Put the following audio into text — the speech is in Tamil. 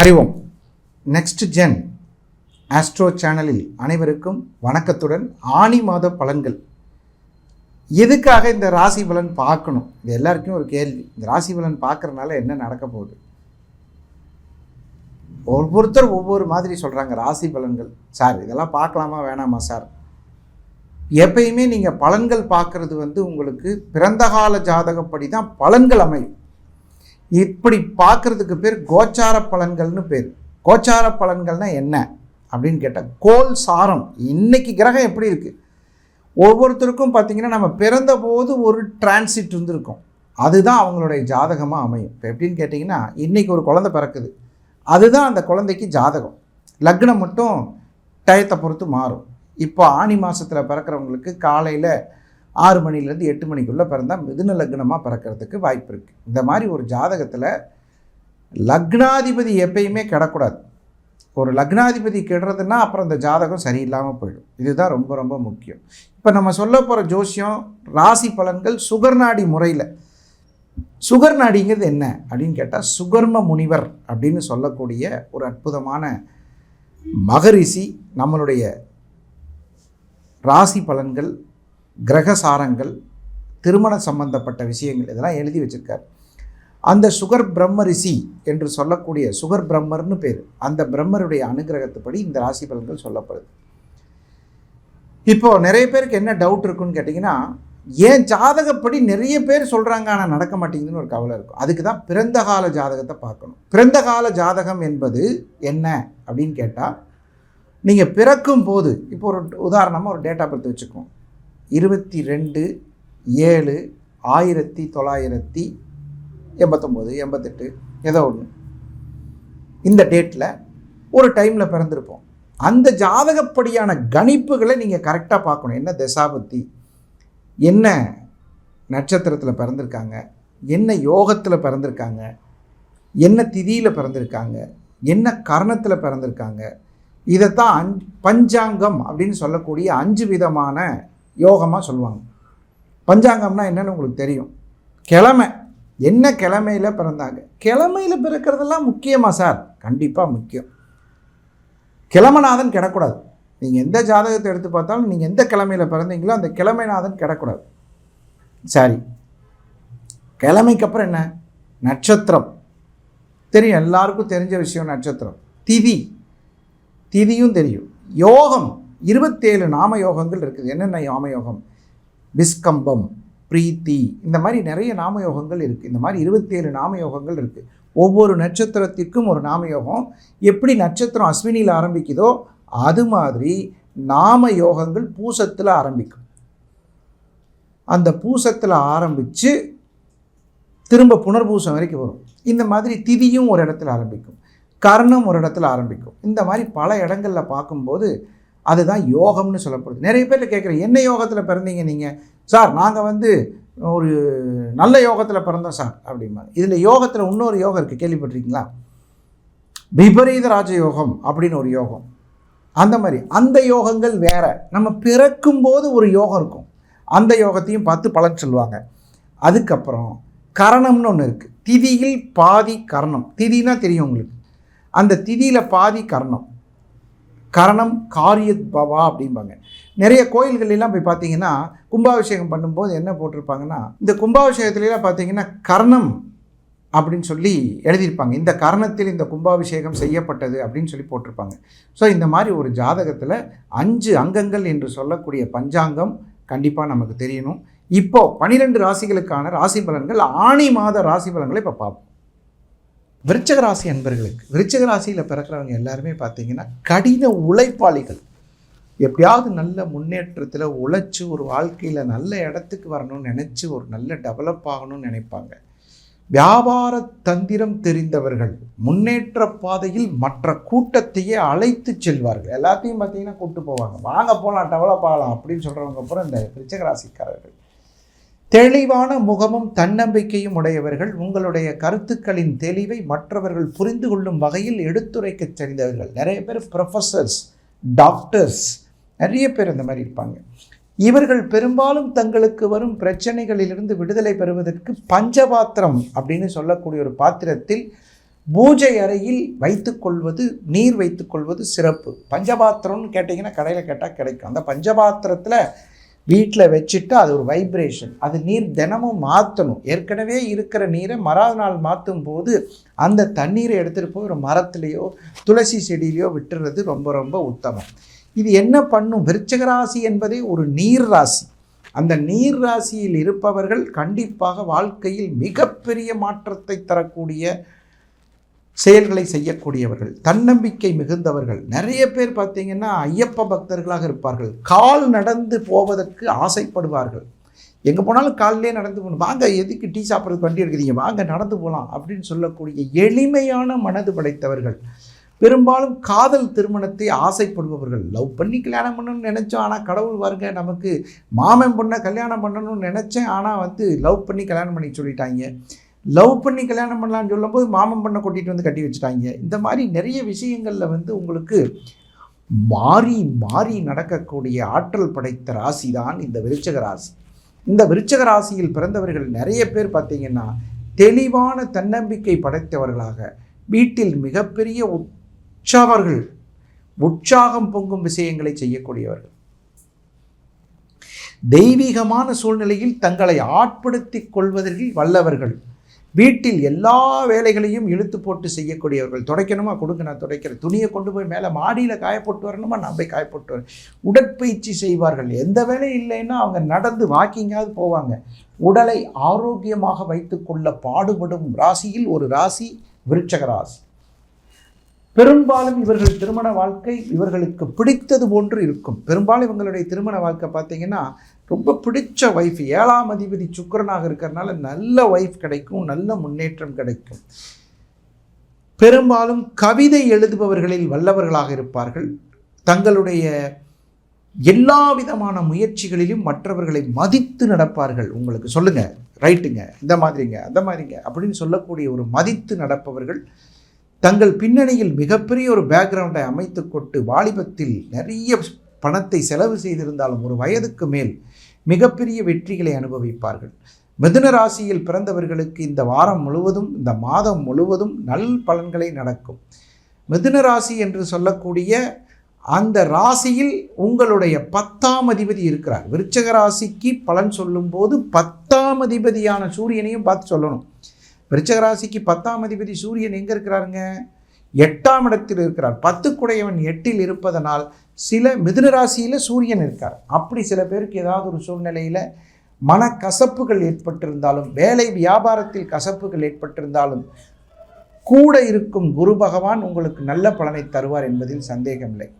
Hari Om next gen astro சேனலில் அனைவருக்கும் வணக்கத்துடன் ஆணி மாத பலன்கள். எதுக்காக இந்த ராசி பலன் பார்க்கணும்? இது எல்லாருக்கும் ஒரு கேள்வி. இந்த ராசி பலன் பார்க்கறனால என்ன நடக்க போகுது? ஒவ்வொருத்தர் ஒவ்வொரு மாதிரி சொல்கிறாங்க ராசி பலன்கள். சார் இதெல்லாம் பார்க்கலாமா? வேணாமா சார்? எப்பயுமே நீங்கள் பலன்கள் பார்க்குறது வந்து உங்களுக்கு பிறந்த கால ஜாதகப்படி தான் பலன்கள் அமையும். இப்படி பார்க்குறதுக்கு பேர் கோச்சார பலன்கள்னு பேர். கோச்சார பலன்கள்னால் என்ன? அப்படின்னு கேட்டால் கோல் சாரம். இன்றைக்கி கிரகம் எப்படி இருக்குது ஒவ்வொருத்தருக்கும் பார்த்தீங்கன்னா நம்ம பிறந்தபோது ஒரு டிரான்சிட் இருந்திருக்கும். அதுதான் அவங்களுடைய ஜாதகமாக அமையும். இப்போ எப்படின்னு கேட்டிங்கன்னா இன்றைக்கி ஒரு குழந்தை பிறக்குது. அதுதான் அந்த குழந்தைக்கு ஜாதகம். லக்னம் மட்டும் டயத்தை பொறுத்து மாறும். இப்போ ஆணி மாதத்தில் பிறக்கிறவங்களுக்கு காலையில் ஆறு மணிலேருந்து எட்டு மணிக்குள்ளே பிறந்தால் மிதுன லக்னமாக பிறக்கிறதுக்கு வாய்ப்பு இருக்குது இந்த மாதிரி ஒரு ஜாதகத்தில் லக்னாதிபதி எப்பயுமே கிடக்கூடாது. ஒரு லக்னாதிபதி கெடுறதுன்னா அப்புறம் அந்த ஜாதகம் சரியில்லாமல் போயிடும். இதுதான் ரொம்ப ரொம்ப முக்கியம். இப்போ நம்ம சொல்ல போகிற ஜோசியம் ராசி பலன்கள் சுகர்நாடி முறையில். சுகர் நாடிங்கிறது என்ன அப்படின்னு கேட்டால் சுகர்ம முனிவர் அப்படின்னு சொல்லக்கூடிய ஒரு அற்புதமான மகரிஷி நம்மளுடைய ராசி பலன்கள் கிரகசாரங்கள் திருமண சம்பந்தப்பட்ட விஷயங்கள் இதெல்லாம் எழுதி வச்சுருக்கார். அந்த சுகர் பிரம்ம ரிஷி என்று சொல்லக்கூடிய சுகர் பிரம்மர்னு பேர். அந்த பிரம்மருடைய அனுகிரகத்துப்படி இந்த ராசி பலன்கள் சொல்லப்படுது. இப்போ நிறைய பேருக்கு என்ன டவுட் இருக்குன்னு கேட்டிங்கன்னா ஏன் ஜாதகப்படி நிறைய பேர் சொல்கிறாங்க ஆனால் நடக்க மாட்டேங்குதுன்னு ஒரு கவலை இருக்கும். அதுக்கு தான் பிறந்த கால ஜாதகத்தை பார்க்கணும். பிறந்த கால ஜாதகம் என்பது என்ன அப்படின்னு கேட்டால் நீங்கள் பிறக்கும் போது இப்போ ஒரு உதாரணமாக ஒரு டேட்டா பர்த் வச்சுக்கோம் இருபத்தி ரெண்டு ஏழு ஆயிரத்தி தொள்ளாயிரத்தி எண்பத்தொம்போது எண்பத்தெட்டு ஏதோ ஒன்று இந்த டேட்டில் ஒரு டைமில் பிறந்திருப்போம். அந்த ஜாதகப்படியான கணிப்புகளை நீங்கள் கரெக்டாக பார்க்கணும். என்ன தசாபத்தி என்ன நட்சத்திரத்தில் பிறந்திருக்காங்க? என்ன யோகத்தில் பிறந்திருக்காங்க? என்ன திதியில் பிறந்திருக்காங்க? என்ன கரணத்தில் பிறந்திருக்காங்க? இதைத்தான் அஞ் பஞ்சாங்கம் அப்படின்னு சொல்லக்கூடிய அஞ்சு விதமான யோகமாக சொல்லுவாங்க. பஞ்சாங்கம்னா என்னென்னு உங்களுக்கு தெரியும். கிழமை. என்ன கிழமையில் பிறந்தாங்க? கிழமையில் பிறக்கிறதெல்லாம் முக்கியமா சார்? கண்டிப்பாக முக்கியம். கிழமநாதன் கிடக்கூடாது. நீங்கள் எந்த ஜாதகத்தை எடுத்து பார்த்தாலும் நீங்கள் எந்த கிழமையில் பிறந்தீங்களோ அந்த கிழமைநாதன் கிடக்கூடாது. சரி. கிழமைக்கு அப்புறம் என்ன? நட்சத்திரம். தெரியும். எல்லாருக்கும் தெரிஞ்ச விஷயம் நட்சத்திரம். திதி. திதியும் தெரியும். யோகம். இருபத்தேழு நாம யோகங்கள் இருக்குது. என்னென்ன நாம யோகம் விஸ்கம்பம் பிரீத்தி இந்த மாதிரி நிறைய நாம யோகங்கள் இருக்குது இந்த மாதிரி இருபத்தேழு நாம யோகங்கள் இருக்குது ஒவ்வொரு நட்சத்திரத்திற்கும் ஒரு நாம யோகம் எப்படி நட்சத்திரம் அஸ்வினியில் ஆரம்பிக்குதோ அது மாதிரி நாம யோகங்கள் பூசத்தில் ஆரம்பிக்கும். அந்த பூசத்தில் ஆரம்பித்து திரும்ப புனர்பூசம் வரைக்கும் வரும். இந்த மாதிரி திதியும் ஒரு இடத்துல ஆரம்பிக்கும். கர்ணம் ஒரு இடத்துல ஆரம்பிக்கும். இந்த மாதிரி பல இடங்களில் பார்க்கும்போது அதுதான் யோகம்னு சொல்லப்படுது. நிறைய பேர் கேட்குறேன் என்ன யோகத்தில் பிறந்தீங்க நீங்கள் சார் நாங்கள் வந்து ஒரு நல்ல யோகத்தில் பிறந்தோம் சார் அப்படிம்பாங்க. இதில் யோகத்தில் இன்னொரு யோகம் இருக்குது கேள்விப்பட்டிருக்கீங்களா? விபரீத ராஜயோகம் அப்படின்னு ஒரு யோகம். அந்த மாதிரி அந்த யோகங்கள் வேறு. நம்ம பிறக்கும்போது ஒரு யோகம் இருக்கும். அந்த யோகத்தையும் பார்த்து பலன் சொல்லுவாங்க. அதுக்கப்புறம் கரணம்னு ஒன்று இருக்குது திதியில் பாதி கரணம். திதினா தெரியும் உங்களுக்கு. அந்த திதியில் பாதி கரணம். கரணம் காரியத் பவா அப்படிம்பாங்க. நிறைய கோயில்களெல்லாம் போய் பார்த்தீங்கன்னா கும்பாபிஷேகம் பண்ணும்போது என்ன போட்டிருப்பாங்கன்னா இந்த கும்பாபிஷேகத்துலலாம் பார்த்தீங்கன்னா கர்ணம் அப்படின்னு சொல்லி எழுதியிருப்பாங்க. இந்த கரணத்தில் இந்த கும்பாபிஷேகம் செய்யப்பட்டது அப்படின்னு சொல்லி போட்டிருப்பாங்க. ஸோ இந்த மாதிரி ஒரு ஜாதகத்தில் அஞ்சு அங்கங்கள் என்று சொல்லக்கூடிய பஞ்சாங்கம் கண்டிப்பாக நமக்கு தெரியணும். இப்போது பனிரெண்டு ராசிகளுக்கான ராசி பலன்கள் ஆணி மாத ராசி பலன்களை இப்போ பார்ப்போம். விருச்சகராசி அன்பர்களுக்கு விருச்சகராசியில் பிறக்கிறவங்க எல்லாருமே பார்த்தீங்கன்னா கடின உழைப்பாளிகள். எப்படியாவது நல்ல முன்னேற்றத்தில் உழைச்சி ஒரு வாழ்க்கையில் நல்ல இடத்துக்கு வரணும்னு நினச்சி ஒரு நல்ல டெவலப் ஆகணும்னு நினைப்பாங்க. வியாபார தந்திரம் தெரிந்தவர்கள் முன்னேற்ற பாதையில் மற்ற கூட்டத்தையே அழைத்து செல்வார்கள். எல்லாத்தையும் பார்த்தீங்கன்னா கூப்பிட்டு போவாங்க. வாங்க போகலாம் டெவலப் ஆகலாம் அப்படின்னு சொல்கிறவங்க அப்புறம் இந்த விருச்சகராசிக்காரர்கள் தெளிவான முகமும் தன்னம்பிக்கையும் உடையவர்கள் உங்களுடைய கருத்துக்களின் தெளிவை மற்றவர்கள் புரிந்து கொள்ளும் வகையில் எடுத்துரைக்க தெரிந்தவர்கள். நிறைய பேர் ப்ரொஃபஸர்ஸ் டாக்டர்ஸ் நிறைய பேர் இந்த மாதிரி இருப்பாங்க. இவர்கள் பெரும்பாலும் தங்களுக்கு வரும் பிரச்சனைகளிலிருந்து விடுதலை பெறுவதற்கு பஞ்சபாத்திரம் அப்படின்னு சொல்லக்கூடிய ஒரு பாத்திரத்தில் பூஜை அறையில் வைத்துக்கொள்வது நீர் வைத்துக்கொள்வது சிறப்பு. பஞ்சபாத்திரம்னு கேட்டிங்கன்னா கடையில் கேட்டால் கிடைக்கும். அந்த பஞ்சபாத்திரத்தில் வீட்டில் வச்சுட்டு அது ஒரு வைப்ரேஷன் அது நீர் தினமும் மாற்றணும் ஏற்கனவே இருக்கிற நீரை மறாவது நாள் மாற்றும் போது அந்த தண்ணீரை எடுத்துகிட்டு போய் ஒரு மரத்துலேயோ துளசி செடியிலையோ விட்டுறது ரொம்ப ரொம்ப உத்தமம். இது என்ன பண்ணும்? விருச்சக ராசி என்பதே ஒரு நீர் ராசி. அந்த நீர் ராசியில் இருப்பவர்கள் கண்டிப்பாக வாழ்க்கையில் மிகப்பெரிய மாற்றத்தை தரக்கூடிய செயல்களை செய்யக்கூடியவர்கள் தன்னம்பிக்கை மிகுந்தவர்கள். நிறைய பேர் பார்த்தீங்கன்னா ஐயப்ப பக்தர்களாக இருப்பார்கள். கால் நடந்து போவதற்கு ஆசைப்படுவார்கள். எங்கே போனாலும் காலிலே நடந்து போகணும். வாங்க எதுக்கு டீ சாப்பிட்றதுக்கு வண்டி எடுக்கிறீங்க? வாங்க நடந்து போகலாம் அப்படின்னு சொல்லக்கூடிய எளிமையான மனது படைத்தவர்கள். பெரும்பாலும் காதல் திருமணத்தை ஆசைப்படுபவர்கள். லவ் பண்ணி கல்யாணம் பண்ணணும்னு நினச்சோம். ஆனால் கடவுள் வருங்க நமக்கு மாமன் பொண்ணை கல்யாணம் பண்ணணும்னு நினச்சேன். ஆனால் வந்து லவ் பண்ணி கல்யாணம் பண்ணி சொல்லிட்டாங்க. லவ் பண்ணி கல்யாணம் பண்ணலான்னு சொல்லும்போது மாமன் பண்ணை கூட்டிகிட்டு வந்து கட்டி வச்சுட்டாங்க. இந்த மாதிரி நிறைய விஷயங்களில் வந்து உங்களுக்கு மாறி மாறி நடக்கக்கூடிய ஆற்றல் படைத்த ராசி தான் இந்த விருச்சக ராசி. இந்த விருச்சக ராசியில் பிறந்தவர்கள் நிறைய பேர் பார்த்தீங்கன்னா தெளிவான தன்னம்பிக்கை படைத்தவர்களாக வீட்டில் மிகப்பெரிய உற்சவர்கள் உற்சாகம் பொங்கும் விஷயங்களை செய்யக்கூடியவர்கள். தெய்வீகமான சூழ்நிலையில் தங்களை ஆட்படுத்திக் கொள்வதில் வல்லவர்கள். வீட்டில் எல்லா வேலைகளையும் இழுத்து போட்டு செய்யக்கூடியவர்கள் துடைக்கணுமா? கொடுங்க நான் துடைக்கிறேன். துணியை கொண்டு போய் மேலே மாடியில் காயப்போட்டு வரணுமா? நான் போய் காயப்போட்டு வரேன். உடற்பயிற்சி செய்வார்கள். எந்த வேலையும் இல்லைன்னா அவங்க நடந்து வாக்கிங்காவது போவாங்க. உடலை ஆரோக்கியமாக வைத்துக்கொள்ள பாடுபடும் ராசியில் ஒரு ராசி விருட்சக ராசி. பெரும்பாலும் இவர்கள் திருமண வாழ்க்கை இவர்களுக்கு பிடித்தது போன்று இருக்கும். பெரும்பாலும் இவங்களுடைய திருமண வாழ்க்கை பார்த்தீங்கன்னா ரொம்ப பிடிச்ச ஒய்ஃப் ஏழாம் அதிபதி சுக்கரனாக இருக்கிறதுனால நல்ல ஒய்ஃப் கிடைக்கும் நல்ல முன்னேற்றம் கிடைக்கும். பெரும்பாலும் கவிதை எழுதுபவர்களில் வல்லவர்களாக இருப்பார்கள். தங்களுடைய எல்லா விதமான முயற்சிகளிலும் மற்றவர்களை மதித்து நடப்பார்கள். உங்களுக்கு சொல்லுங்கள் ரைட்டுங்க இந்த மாதிரிங்க அந்த மாதிரிங்க அப்படின்னு சொல்லக்கூடிய ஒரு மதித்து நடப்பவர்கள் தங்கள் பின்னணியில் மிகப்பெரிய ஒரு பேக்ரவுண்டை அமைத்து கொண்டு வாலிபத்தில் நிறைய பணத்தை செலவு செய்திருந்தாலும் ஒரு வயதுக்கு மேல் மிகப்பெரிய வெற்றிகளை அனுபவிப்பார்கள். மிதுன ராசியில் பிறந்தவர்களுக்கு இந்த வாரம் முழுவதும் இந்த மாதம் முழுவதும் நல் பலன்களை நடக்கும். மிதுன ராசி என்று சொல்லக்கூடிய அந்த ராசியில் உங்களுடைய பத்தாம் அதிபதி இருக்கிறார். விருச்சக ராசிக்கு பலன் சொல்லும்போது பத்தாம் அதிபதியான சூரியனையும் பார்த்து சொல்லணும். விருச்சகராசிக்கு பத்தாம் அதிபதி சூரியன் எங்கே இருக்கிறாருங்க? எட்டாம் இடத்தில் இருக்கிறார். பத்து குடையவன் எட்டில் இருப்பதனால் சில மிதுன ராசியில் சூரியன் இருக்கார். அப்படி சில பேருக்கு ஏதாவது ஒரு சூழ்நிலையில் மனக்கசப்புகள் ஏற்பட்டிருந்தாலும் வேலை வியாபாரத்தில் கசப்புகள் ஏற்பட்டிருந்தாலும் கூட இருக்கும் குரு பகவான் உங்களுக்கு நல்ல பலனை தருவார் என்பதில் சந்தேகமில்லை.